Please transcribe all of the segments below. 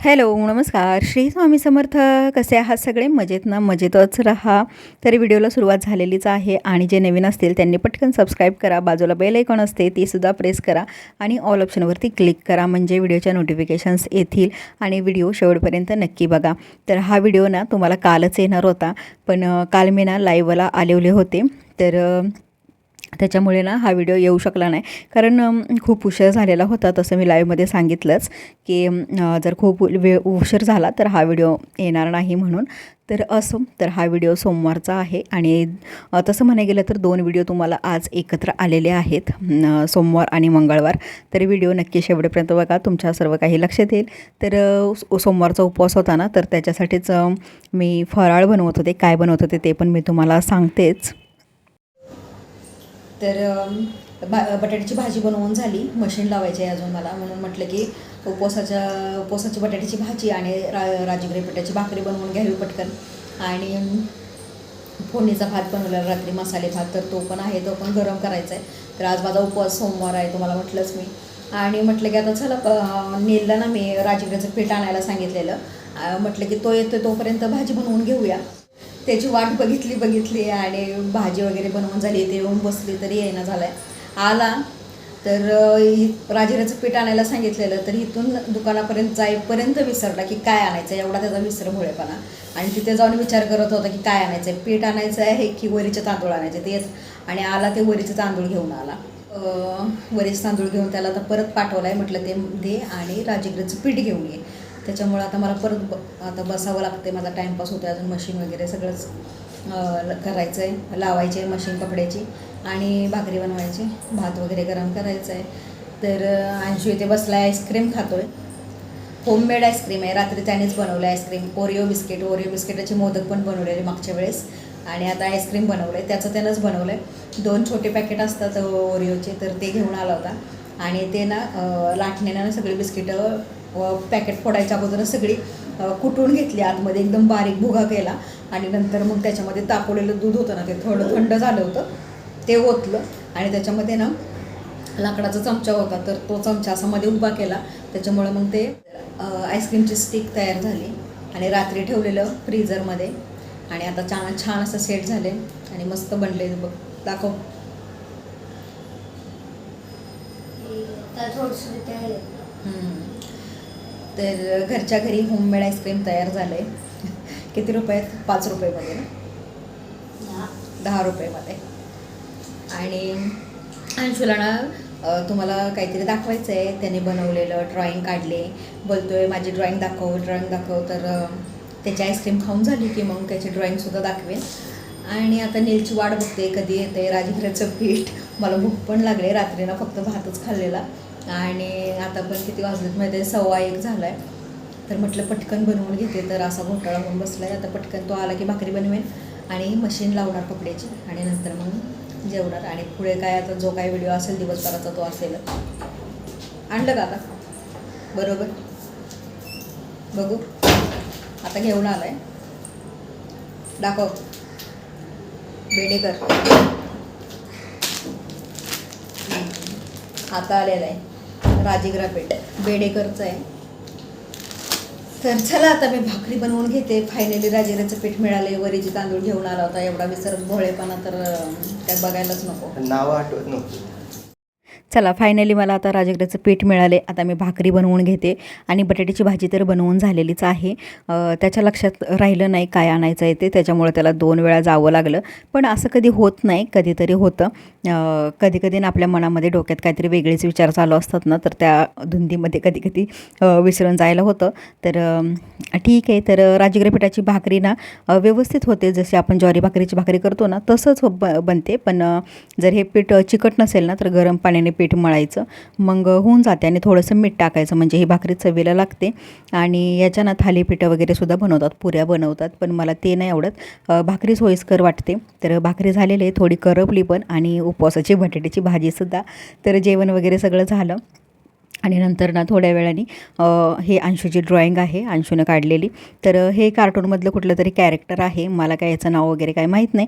Hello नमस्कार. श्री स्वामी समर्थ. कसे आहात सगळे? मजेत ना? मजेतच राहा. तरी व्हिडिओला सुरुवात झालेलीच आहे आणि जे नवीन असतील त्यांनी पटकन सबस्क्राईब करा. बाजूला बेल ऐकॉन असते तीसुद्धा प्रेस करा आणि ऑल ऑप्शनवरती क्लिक करा म्हणजे व्हिडिओच्या नोटिफिकेशन्स येतील आणि व्हिडिओ शेवटपर्यंत नक्की बघा. तर हा व्हिडिओ ना तुम्हाला कालच येणार होता. पण काल मी ना लाईव्हला आलेले होते. तर त्याच्यामुळे ना हा व्हिडिओ येऊ शकला नाही. कारण खूप उशीर झालेला होता तसं मी लाईव्हमध्ये सांगितलंच की जर खूप वे उशीर झाला तर हा व्हिडिओ येणार नाही म्हणून. तर असो तर हा व्हिडिओ सोमवारचा आहे आणि तसं म्हणाय गेलं तर दोन व्हिडिओ तुम्हाला आज एकत्र आलेले आहेत सोमवार आणि मंगळवार. तर व्हिडिओ नक्की शेवटपर्यंत बघा तुमच्या सर्व काही लक्षात येईल. तर सो- सोमवारचा उपवास होता ना तर त्याच्यासाठीच मी फराळ बनवत होते. काय बनवत होते ते पण मी तुम्हाला सांगतेच. तर बा भा बटाट्याची भाजी बनवून झाली. मशीन लावायची आहे अजून मला. म्हणून म्हटलं की उपवासाच्या उपवासाची बटाट्याची भाजी आणि रा राजगिरी बटाट्याची भाकरी बनवून घ्यावी पटकन. आणि फोडणीचा भात बनवलेला रात्री मसाले भात. तर तो पण आहे तो पण गरम करायचा आहे. तर आज माझा उपवास सोमवार आहे तुम्हाला म्हटलंच मी. आणि म्हटलं की आता चला नेलं नीलला ना मी राजगिरीचं पीठ आणायला सांगितलेलं. म्हटलं की तो येतो तोपर्यंत भाजी बनवून घेऊया. त्याची वाट बघितली बघितली आणि भाजी वगैरे बनवून झाली. ते येऊन बसली तरी येणं झालं आहे आला तर राजिराचं पीठ आणायला सांगितलेलं तर इथून दुकानापर्यंत जाईपर्यंत विसरला की काय आणायचं एवढा त्याचा विसरभोळेपणा आणि तिथे जाऊन विचार करत होता की काय आणायचं आहे पीठ आणायचं आहे की वरीचे तांदूळ आणायचे? तेच. आणि आला ते वरीचे तांदूळ घेऊन आला. वरीचे तांदूळ घेऊन त्याला आता परत पाठवलं आहे म्हटलं ते दे आणि राजगिराचं पीठ घेऊन ये. त्याच्यामुळं आता मला परत ब आता बसावं लागते माझा टाईमपास होतो अजून मशीन वगैरे सगळंच करायचं आहे लावायचे मशीन कपड्याची आणि भाकरी बनवायची. भात वगैरे गरम करायचं आहे तर अंशू इथे बसला आईस्क्रीम खातो आहे होममेड आईस्क्रीम आहे. रात्री त्यानेच बनवलं ice cream Oreo biscuit Oreo बिस्किटाचे modak पण बनवलेले मागच्या वेळेस. आणि आता आईस्क्रीम बनवलं आहे त्याचं त्यानंच बनवलं आहे दोन छोटे पॅकेट असतात ओरिओचे तर ते घेऊन आला होता. आणि ते ना लाटण्यानं ना सगळी बिस्किटं पॅकेट फोडायच्या अगोदरच सगळी कुटून घेतली? आतमध्ये एकदम बारीक भुगा केला. आणि नंतर मग त्याच्यामध्ये तापवलेलं दूध होतं ना ते थोडं थंड झालं होतं. ते ओतलं. आणि त्याच्यामध्ये ना लाकडाचा चमचा होता तर तो चमचा असा मध्ये उभा केला. त्याच्यामुळे मग ते आईस्क्रीमची स्टिक तयार झाली. आणि रात्री ठेवलेलं फ्रीझरमध्ये आणि आता छान छान असं सेट झाले आणि मस्त बनले बघ. दाखव. हम्म. तर घरच्या घरी होममेड आईस्क्रीम तयार झालं आहे किती रुपयात पाच रुपयेमध्ये ना? दहा रुपयेमध्ये. आणि अंशुला ना तुम्हाला काहीतरी दाखवायचं आहे त्याने बनवलेलं ड्रॉइंग काढले. बोलतोय माझी ड्रॉइंग दाखव ड्रॉइंग दाखव. तर त्याची आईस्क्रीम खाऊन झाली की मग त्याची ड्रॉइंगसुद्धा दाखवेन. आणि आता नीलची वाट बघते कधी येते राजगिऱ्याचं पीठ. मला भूक पण लागले रात्रीनं फक्त भातच खाल्लेला. आणि आता पण किती वाजलेत माहिती आहे? सव्वा एक झाला आहे तर म्हटलं पटकन बनवून घेते तर असा घोटाळा होऊन बसला आहे आता पटकन तो आला की भाकरी बनवेन आणि मशीन लावणार कपड्याची आणि नंतर मग जेवणार. आणि पुढे काय आता जो काय व्हिडिओ असेल दिवसभराचा तो असेल. आणलं का आता? बरोबर? बघू. आता घेऊन आलाय. दाखव. बेडेकर आता आलेला आहे. राजेग्रा पेठ बेडेकरचं आहे. तर चला आता मी भाकरी बनवून घेते. फायनली राजेराचं पीठ मिळाले वरीचे तांदूळ घेऊन आला होता. एवढा विसर भोळेपणा तर काय बघायलाच नको. नाव आठवत नव्हतं. चला फायनली मला आता राजगिऱ्याचं पीठ मिळाले. आता मी भाकरी बनवून घेते आणि बटाट्याची भाजी तर बनवून झालेलीच आहे. त्याच्या लक्षात राहिलं नाही काय आणायचं आहे ते त्याच्यामुळे त्याला दोन वेळा जावं लागलं. पण असं कधी होत नाही कधीतरी होतं. कधीकधी कधी कधी ना आपल्या मनामध्ये डोक्यात काहीतरी वेगळेच विचार चालू असतात ना तर त्या धुंदीमध्ये कधी कधी विसरून जायला होतं. तर ठीक आहे. तर राजगिरा पिठाची भाकरी ना व्यवस्थित होते. जशी आपण ज्वारी भाकरीची भाकरी करतो ना तसंच ब बनते. पण जर हे पीठ चिकट नसेल ना तर गरम पाण्याने पीठ मळायचं. मग होऊन जाते आणि थोडंसं मीठ टाकायचं म्हणजे ही भाकरी चवीला लागते. आणि याच्या ना थालीपीठं वगैरे सुद्धा बनवतात पुऱ्या बनवतात पण मला ते नाही आवडत. भाकरी सोयीस्कर वाटते. तर भाकरी झालेली आहे थोडी करपली पण आणि उपवासाची बटाट्याची भाजीसुद्धा तर जेवण वगैरे सगळं झालं. आणि नंतर ना थोड्या वेळाने हे अंशूची ड्रॉइंग आहे अंशूनं काढलेली. तर हे कार्टूनमधलं कुठलं तरी कॅरेक्टर आहे. मला काय याचं नाव वगैरे काय माहीत नाही.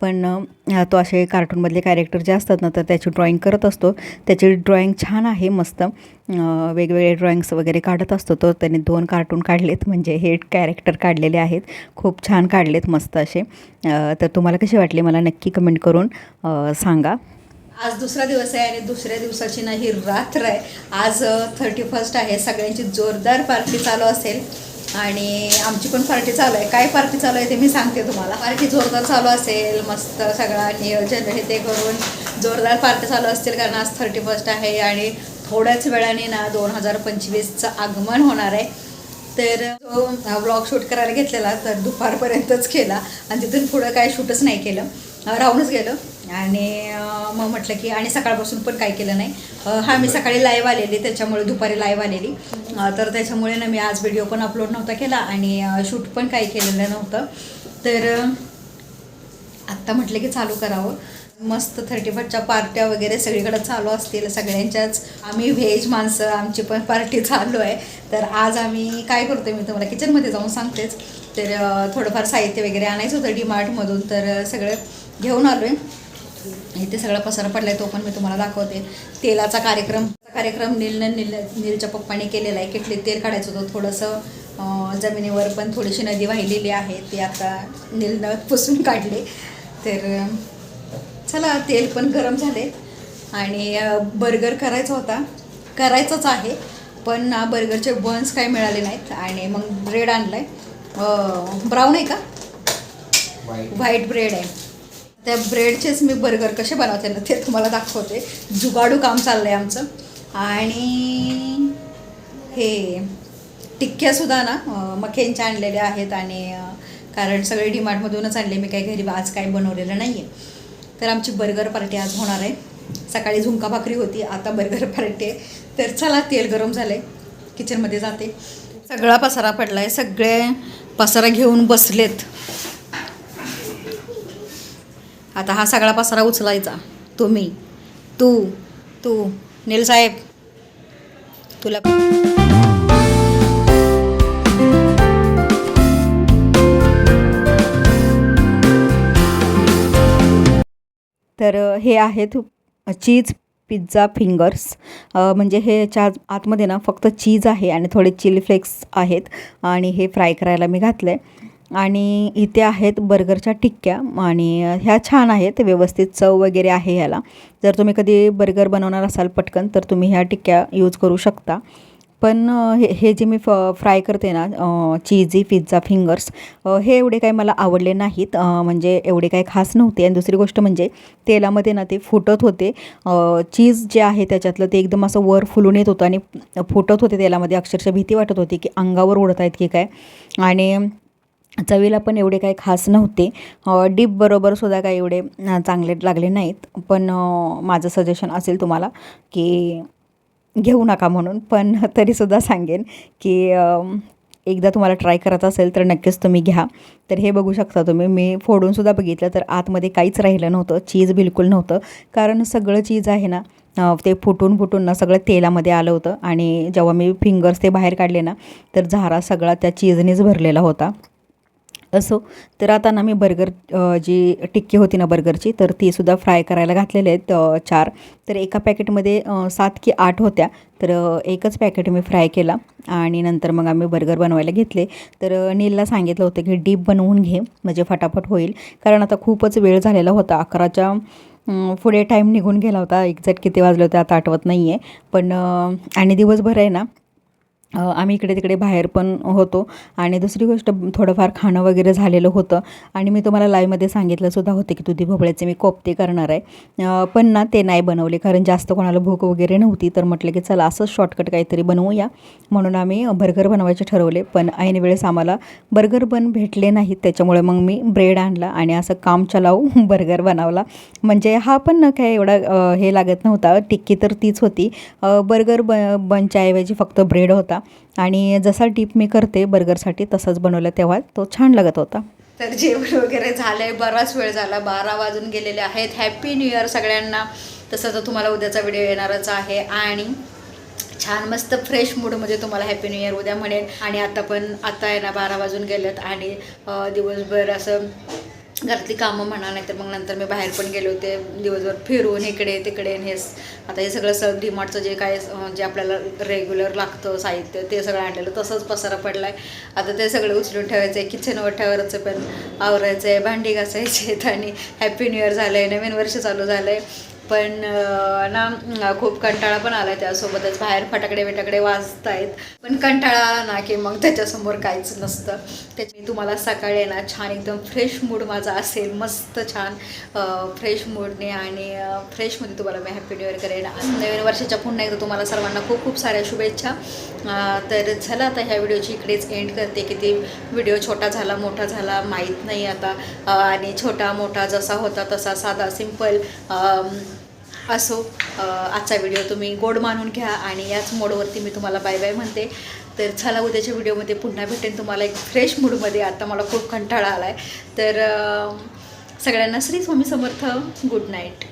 पण तो असे कार्टूनमधले कॅरेक्टर जे असतात ना तर त्याची ड्रॉइंग करत असतो. त्याची ड्रॉइंग छान आहे मस्त. वेगवेगळे ड्रॉइंग्स वगैरे काढत असतो. तो त्याने दोन कार्टून काढलेत. म्हणजे हे कॅरेक्टर काढलेले आहेत. खूप छान काढलेत मस्त असे. तर तुम्हाला कसे वाटले? मला नक्की कमेंट करून सांगा. आज दुसरा दिवस आहे आणि दुसऱ्या दिवसाची ना ही रात्र आहे. आज थर्टी फर्स्ट आहे. सगळ्यांची जोरदार पार्टी चालू असेल. आणि आमची पण पार्टी चालू आहे. काय पार्टी चालू आहे ते मी सांगते तुम्हाला. पार्टी जोरदार चालू असेल मस्त सगळा नियोजन हे ते करून जोरदार पार्टी चालू असतील कारण आज थर्टी फर्स्ट आहे आणि थोड्याच वेळाने ना दोन हजार पंचवीसचं आगमन होणार आहे. तर तो व्लॉग शूट करायला घेतलेला तर दुपारपर्यंतच केला. आणि तिथून पुढं काय शूटच नाही केलं. राहूनच गेलं. आणि मग म्हटलं की आणि सकाळपासून पण काय केलं नाही. हा मी सकाळी लाईव्ह आलेली त्याच्यामुळे दुपारी लाईव्ह आलेली. तर त्याच्यामुळे ना मी आज व्हिडिओ पण अपलोड नव्हता केला आणि शूट पण काही केलेलं नव्हतं. तर आत्ता म्हटलं की चालू करावं. मस्त थर्टी फर्स्टच्या पार्ट्या वगैरे सगळीकडे चालू असतील. सगळ्यांच्याच आम्ही व्हेज माणसं आमची पण पार्टी चालू आहे. तर आज आम्ही काय करतो मी तुम्हाला किचनमध्ये जाऊन सांगतेच. तर थोडंफार साहित्य वगैरे आणायचं होतं डीमार्टमधून तर सगळं घेऊन आलो आहे इथे सगळा पसारा पडलाय तो पण मी तुम्हाला दाखवते. तेलाचा कार्यक्रम कार्यक्रम नीलनं नील नीलच्या पप्पाने केलेला आहे. किटलीत तेल काढायचं होतं. थोडंसं जमिनीवर पण थोडीशी नदी वाहिलेली आहे. ते आता नीलनं पुसून काढले. तर चला तेल पण गरम झाले. आणि बर्गर करायचा होता. करायचंच आहे. पण ना बर्गरचे बन्स काही मिळाले नाहीत. आणि मग ब्रेड आणलाय. ब्राऊन आहे का? व्हाईट ब्रेड आहे. त्या ब्रेडचेच मी बर्गर कसे बनवते ना ते तुम्हाला दाखवते. जुगाडू काम चाललं आहे आमचं. आणि हे टिक्क्यासुद्धा ना मखेंच्या आणलेल्या आहेत आणि कारण सगळे डिमार्टमधूनच आणले मी काही घरी आज काही बनवलेलं नाही आहे तर आमची बर्गर पार्टी आज होणार आहे. सकाळी झुंका भाकरी होती आता बर्गर पार्टी आहे. तर चला तेल गरम झालं आहे किचनमध्ये जाते. सगळा पसारा पडला आहे सगळे पसारा घेऊन बसलेत. आता हा सगळा पसारा उचलायचा. तुम्ही. तू. तू. नील साहेब तुला तर हे आहेत चीज पिझ्झा फिंगर्स. म्हणजे हे च्या आतमध्ये ना फक्त चीज आहे आणि थोडे चिली फ्लेक्स आहेत. आणि हे फ्राय करायला मी घातलं आहे आणि इथे आहेत बर्गरच्या टिक्क्या आणि ह्या छान आहेत व्यवस्थित चव वगैरे आहे ह्याला. जर तुम्ही कधी बर्गर बनवणार असाल पटकन तर तुम्ही ह्या टिक्क्या यूज करू शकता. पण हे हे जे मी फ फ्राय करते ना चीजी पिझ्झा फिंगर्स हे एवढे काही मला आवडले नाहीत. म्हणजे एवढे काही खास नव्हते. आणि दुसरी गोष्ट म्हणजे तेलामध्ये ना ते फुटत होते. चीज जे आहे त्याच्यातलं ते एकदम असं वर फुलून येत होतं आणि फुटत होते तेलामध्ये. अक्षरशः भीती वाटत होती की अंगावर उडत आहेत की काय. आणि चवीला पण एवढे काही खास नव्हते. डीप बरोबर सुद्धा काही एवढे चांगले लागले नाहीत. पण माझं सजेशन असेल तुम्हाला की घेऊ नका म्हणून पण तरीसुद्धा सांगेन की एकदा तुम्हाला ट्राय करायचं असेल तर नक्कीच तुम्ही घ्या. तर हे बघू शकता तुम्ही. मी फोडूनसुद्धा बघितलं तर आतमध्ये काहीच राहिलं नव्हतं. चीज बिलकुल नव्हतं. कारण सगळं चीज आहे ना ते फुटून फुटून ना सगळं तेलामध्ये आलं होतं. आणि जेव्हा मी फिंगर्स ते बाहेर काढले ना तर झारा सगळा त्या चीजनेच भरलेला होता. असो. तर आता ना मी बर्गर जी टिक्की होती ना बर्गरची तर तीसुद्धा फ्राय करायला घातलेले आहेत चार. तर एका पॅकेटमध्ये सात की आठ होत्या. तर एकच पॅकेट मी फ्राय केला आणि नंतर मग आम्ही बर्गर बनवायला घेतले. तर नीलला सांगितलं होतं की डीप बनवून घे म्हणजे फटाफट होईल. कारण आता खूपच वेळ झालेला होता. अकराच्या पुढे टाईम निघून गेला होता. एक्झॅक्ट किती वाजले होते. आता आठवत नाही आहे पण आणि दिवसभर आहे ना आम्ही इकडे तिकडे बाहेर पण होतो. आणि दुसरी गोष्ट थोडंफार खाणं वगैरे झालेलं होतं. आणि मी तुम्हाला लाईव्हमध्ये सांगितलंसुद्धा होतं होते की दुधी भोपळ्याचे मी कोफ्ते करणार आहे. पण ना ते नाही बनवले. कारण जास्त कोणाला भूक वगैरे नव्हती तर म्हटलं की चला असंच शॉर्टकट काहीतरी बनवूया. म्हणून आम्ही बर्गर बनवायचे ठरवले. पण ऐन वेळेस आम्हाला बर्गर बन भेटले नाहीत. त्याच्यामुळे मग मी ब्रेड आणला आणि असं काम चलाव बर्गर बनवला. म्हणजे हा पण न काय एवढा हे लागत नव्हता. टिक्की तर तीच होती. बर्गर ब बनच्या ऐवजी फक्त ब्रेड होता. आणि जसा डीप मी करते बर्गरसाठी तसंच बनवलं तेव्हा तो छान लागत होता. तर जेवण वगैरे झालंय बराच वेळ झाला बारा वाजून गेलेले आहेत. हॅपी न्यू इयर सगळ्यांना. तसं तर तुम्हाला उद्याचा व्हिडिओ येणारच आहे. आणि छान मस्त फ्रेश मूडमध्ये म्हणजे तुम्हाला हॅपी न्यू इयर उद्या म्हणेन. आणि आता पण आता आहे ना बारा वाजून गेलेत आणि दिवसभर असं घरातली कामं म्हणा नाही तर मग नंतर मी बाहेर पण गेले होते दिवसभर फिरून इकडे तिकडे हे आता हे सगळं सर डीमार्टचं जे काय जे आपल्याला रेग्युलर लागतं साहित्य ते सगळं आणलेलं तसंच पसारा पडला आहे आता ते सगळं उचलून ठेवायचं आहे किचनवर ठेवायचं पण आवरायचं आहे भांडी घासायची आहेत आणि हॅपी न्यू इयर झालं आहे नवीन वर्ष चालू झालं आहे पण ना खूप कंटाळा पण आला त्यासोबतच. बाहेर फटाकडे बिटाकडे वाजत आहेत पण कंटाळा आला ना की मग त्याच्यासमोर काहीच नसतं. त्याच्या तुम्हाला सकाळी ना छान एकदम फ्रेश मूड माझा असेल. मस्त छान फ्रेश मूडने आणि फ्रेशमध्ये तुम्हाला मी हॅपी न्यू इयर करेन. नवीन वर्षाच्या पुन्हा एकदा तुम्हाला सर्वांना खूप खूप साऱ्या शुभेच्छा. तर झालं आता ह्या व्हिडिओची इकडेच एंड करते. की ते व्हिडिओ छोटा झाला मोठा झाला माहीत नाही आता. आणि छोटा मोठा जसा होता तसा साधा सिंपल असो आजचा व्हिडिओ तुम्ही गोड मानून घ्या आणि याच मोडवरती मी तुम्हाला बाय बाय म्हणते. तर चला उद्याच्या व्हिडिओमध्ये पुन्हा भेटेन तुम्हाला एक फ्रेश मूडमध्ये आता मला खूप कंटाळा आला आहे तर सगळ्यांना श्री स्वामी समर्थ. Good night